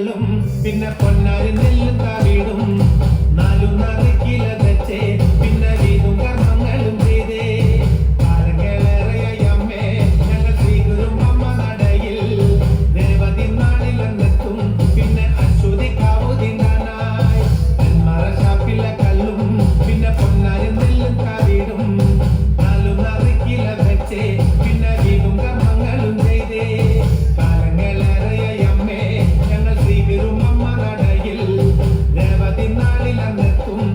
കള്ളും പിന്നെ പൊന്നാരി നെല്ലും താവിടും നാലും നറുക്കില கோயிலங்கு தும்